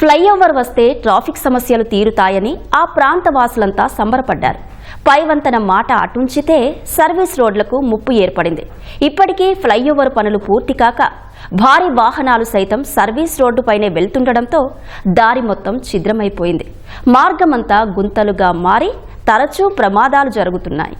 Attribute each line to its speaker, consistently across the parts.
Speaker 1: Flyover వస్తే traffic సమస్యలు తీరుతాయని ఆ ప్రాంత వాసులంతా సంబరపడ్డారు. పైవంతన మాట అటుంచితే సర్వీస్ రోడ్లకు ముప్పు ఏర్పడింది. ఇప్పటికీ ఫ్లైఓవర్ పనులు పూర్తి కాక భారీ వాహనాలు సైతం సర్వీస్ రోడ్డుపైనే వెళ్తుండడంతో దారి మొత్తం ఛిద్రమైపోయింది. మార్గమంతా గుంతలుగా మారి తరచూ ప్రమాదాలు జరుగుతున్నాయి.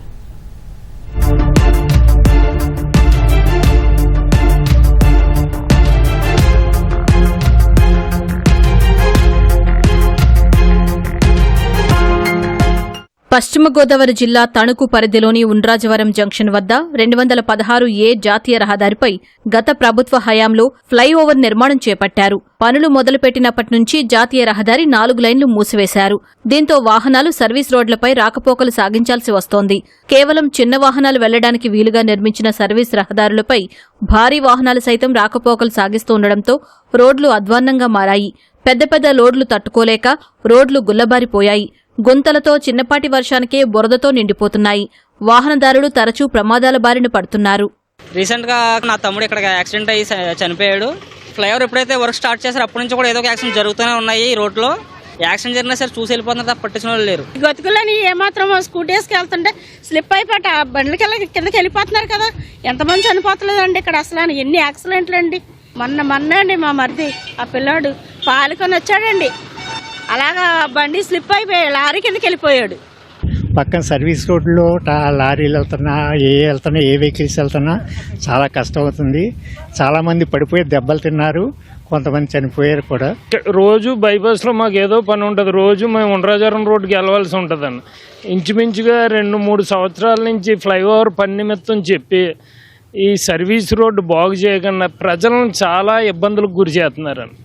Speaker 2: పశ్చిమ గోదావరి జిల్లా తణుకు పరిధిలోని ఉండ్రాజవరం జంక్షన్ వద్ద రెండు వందల పదహారు ఏ జాతీయ రహదారిపై గత ప్రభుత్వ హయాంలో ఫ్లైఓవర్ నిర్మాణం చేపట్టారు. పనులు మొదలుపెట్టినప్పటి నుంచి జాతీయ రహదారి నాలుగు లైన్లు మూసివేశారు. దీంతో వాహనాలు సర్వీస్ రోడ్లపై రాకపోకలు సాగించాల్సి వస్తోంది. కేవలం చిన్న వాహనాలు వెళ్ళడానికి వీలుగా నిర్మించిన సర్వీస్ రహదారులపై భారీ వాహనాలు సైతం రాకపోకలు సాగిస్తూ ఉండడంతో రోడ్లు అధ్వాన్నంగా మారాయి. పెద్ద పెద్ద లోడ్లు తట్టుకోలేక రోడ్లు గుల్లబారిపోయాయి. గుంతలతో చిన్నపాటి వర్షానికే బురదతో నిండిపోతున్నాయి. వాహనదారులు తరచూ ప్రమాదాల బారిన పడుతున్నారు.
Speaker 3: రీసెంట్గా నా తమ్ముడు ఇక్కడ యాక్సిడెంట్ అయ్యి చనిపోయాడు. ఫ్లైఓవర్ ఎప్పుడైతే వర్క్ స్టార్ట్ చేశారో అప్పటి నుంచి కూడా ఏదో ఒక యాక్సిడెంట్ జరుగుతూనే ఉన్నాయి ఈ రోడ్లో. యాక్సిడెంట్ జరిగినా సరే చూసి వెళ్ళిపోతున్నారు తప్ప పట్టించిన వాళ్ళు లేరు.
Speaker 4: గతుకులని ఏమాత్రం స్కూటీ వేసుకెళ్తుంటే స్లిప్ అయిపోయి ఆ బండ్లకి వెళ్ళి కిందకి వెళ్ళిపోతున్నారు కదా. ఎంతమంది చనిపోతలేదండి ఇక్కడ అసలు ఎన్ని యాక్సిడెంట్లు అండి. మొన్న మొన్న అండి మా మరిది ఆ పిల్లాడు పాలుకొని వచ్చాడండి. అలాగా బండి స్లిప్ అయిపోయి లారీ కిందకి వెళ్ళిపోయాడు.
Speaker 5: పక్కన సర్వీస్ రోడ్లో టా- లారీలు వెళ్తున్నా ఏ వెళ్తున్నా ఏ వెహికల్స్ వెళ్తున్నా చాలా కష్టం అవుతుంది. చాలామంది పడిపోయి దెబ్బలు తిన్నారు. కొంతమంది చనిపోయారు కూడా.
Speaker 6: రోజు బైపాస్లో మాకు ఏదో పని ఉంటుంది. రోజు మేము ఉండ్రాజారం రోడ్డుకి వెళ్ళవలసి ఉంటుందండి. ఇంచుమించుగా రెండు మూడు సంవత్సరాల నుంచి ఫ్లైఓవర్ పని నిమిత్తం చెప్పి ఈ సర్వీస్ రోడ్డు బాగు చేయకుండా ప్రజలను చాలా ఇబ్బందులకు గురి చేస్తున్నారండి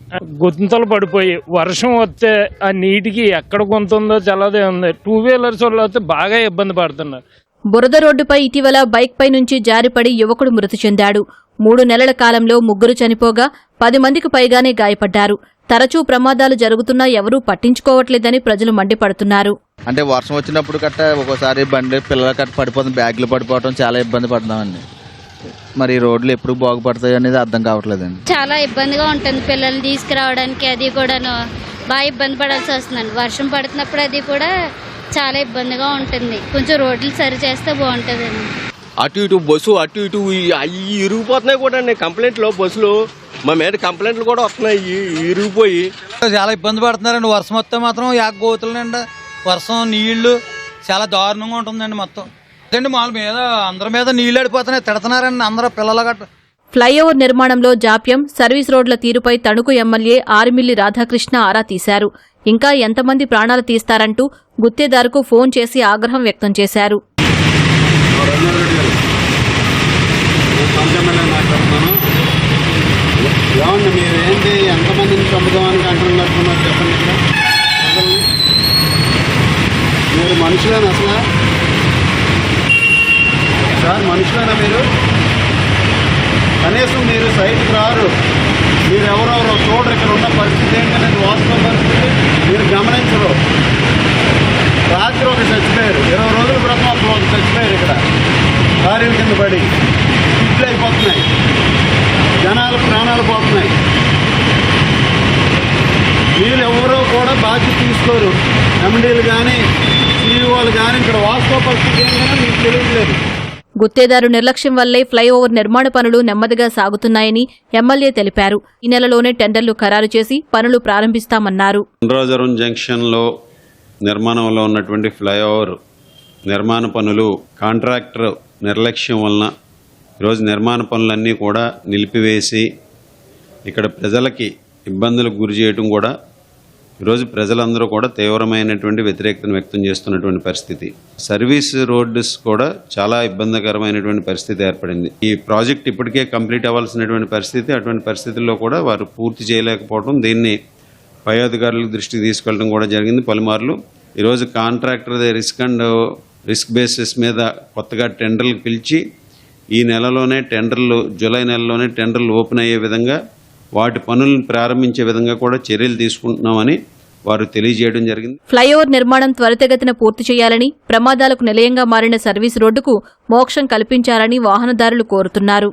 Speaker 6: గుంతలు పడిపోయి వర్షం వస్తే ఆ నీటికి ఎక్కడ గుంత ఉందో తెలదే ఉంది. టూ వీలర్స్ వాళ్ళు అయితే బాగా ఇబ్బంది పడుతున్నారు.
Speaker 2: బురద రోడ్డుపై ఇటీవల బైక్పై నుంచి జారిపడి యువకుడు మృతి చెందాడు. మూడు నెలల కాలంలో ముగ్గురు చనిపోగా పది మందికి పైగానే గాయపడ్డారు. తరచూ ప్రమాదాలు జరుగుతున్నా ఎవరూ పట్టించుకోవట్లేదని ప్రజలు మండిపడుతున్నారు.
Speaker 7: అంటే వర్షం వచ్చినప్పుడు కట్ట ఒక్కోసారి బండి పిల్లల కట్ట పడిపోతుంది బ్యాగ్లు పడిపోవడం చాలా ఇబ్బంది పడుతున్నామండి. మరి రోడ్లు ఎప్పుడు బాగుపడతాయి అనేది అర్థం కావట్లేదండి.
Speaker 8: చాలా ఇబ్బందిగా ఉంటుంది పిల్లల్ని తీసుకురావడానికి అది కూడాను. బాగా ఇబ్బంది పడాల్సి వస్తుందండి. వర్షం పడుతున్నప్పుడు అది కూడా చాలా ఇబ్బందిగా ఉంటుంది. కొంచెం రోడ్లు సరి చేస్తే బాగుంటుందండి.
Speaker 9: అటు ఇటు బస్సు అటు ఇటు ఈ- అవి ఇరిగిపోతున్నాయి కూడా అండి కంప్లైంట్లు బస్సులు మా మీద కంప్లైంట్లు కూడా వస్తున్నాయి. ఇరిగిపోయి.
Speaker 10: చాలా ఇబ్బంది పడుతున్నారండి. వర్షం వస్తే మాత్రం యాక్ గోతులండి వర్షం నీళ్ళు చాలా దారుణంగా ఉంటుందండి మొత్తం. వాళ్ళ మీద. అందరి మీద నీళ్ళు అడిపోతున్నాయి తిడుతున్నారండి అందరూ పిల్లలు గట్ట
Speaker 2: ఫ్లైఓవర్ నిర్మాణంలో జాప్యం. సర్వీస్ రోడ్ల తీరుపై తణుకు ఎమ్మెల్యే ఆరిమిల్లి రాధాకృష్ణ ఆరా తీశారు. ఇంకా ఎంతమంది ప్రాణాలు తీస్తారంటూ గుత్తేదారుకు ఫోన్ చేసి ఆగ్రహం వ్యక్తం చేశారు.
Speaker 11: మీరు ఏంటి ఎంతమందిని చంపుదామని అంటున్నట్టున్నారు చెప్పండి ఇక్కడ ప్రజల్ని. మీరు మనుషులేనా అసలు సార్ మనుషులేనా మీరు? కనీసం మీరు సైట్కి రారు. మీరు ఎవరెవరో చూడరు ఇక్కడ ఉన్న పరిస్థితి ఏంటనేది వాస్తవ పరిస్థితి. మీరు గమనించరు. రాత్రి ఒక చచ్చిపోయారు. ఇరవై రోజుల క్రితం అప్పుడు ఒక చచ్చిపోయారు ఇక్కడ. లారీల కింద పడి. ఇట్లు అయిపోతున్నాయి. జనాలు ప్రాణాలు పోతున్నాయి. వీళ్ళు ఎవరో కూడా బాధ్యత తీసుకోరు. ఎండీలు కానీ సీఈఓలు కానీ ఇక్కడ వాస్తవ పరిస్థితి ఏంటనే మీకు తెలియట్లేదు.
Speaker 2: గుత్తేదారు నిర్లక్ష్యం వల్లే ఫ్లైఓవర్ నిర్మాణ పనులు నెమ్మదిగా సాగుతున్నాయని ఎమ్మెల్యే తెలిపారు. ఈ నెలలోనే టెండర్లు ఖరారు చేసి పనులు ప్రారంభిస్తామన్నారు.
Speaker 12: ఉండ్రాజరం జంక్షన్లో నిర్మాణంలో ఉన్నటువంటి ఫ్లైఓవర్ నిర్మాణ పనులు కాంట్రాక్టర్ నిర్లక్ష్యం వలన ఈరోజు నిర్మాణ పనులన్నీ కూడా నిలిపివేసి ఇక్కడ ప్రజలకి ఇబ్బందులకు గురి చేయటం కూడా ఈరోజు ప్రజలందరూ కూడా తీవ్రమైనటువంటి వ్యతిరేకతను వ్యక్తం చేస్తున్నటువంటి పరిస్థితి. సర్వీస్ రోడ్స్ కూడా చాలా ఇబ్బందికరమైనటువంటి పరిస్థితి ఏర్పడింది. ఈ ప్రాజెక్ట్ ఇప్పటికే కంప్లీట్ అవ్వాల్సినటువంటి పరిస్థితి అటువంటి పరిస్థితుల్లో కూడా వారు పూర్తి చేయలేకపోవడం దీన్ని పై అధికారులకు దృష్టికి తీసుకెళ్ళడం కూడా జరిగింది పలుమార్లు. ఈరోజు contractor risk and risk basis మీద కొత్తగా టెండర్లు పిలిచి ఈ నెలలోనే టెండర్లు జూలై నెలలోనే టెండర్లు ఓపెన్ అయ్యే విధంగా వాటి పనులను ప్రారంభించే విధంగా కూడా చర్యలు తీసుకుంటున్నామని వారు తెలియజేయడం జరిగింది.
Speaker 2: ఫ్లైఓవర్ నిర్మాణం త్వరితగతిన పూర్తి చేయాలని ప్రమాదాలకు నిలయంగా మారిన సర్వీస్ రోడ్డుకు మోక్షం కల్పించాలని వాహనదారులు కోరుతున్నారు.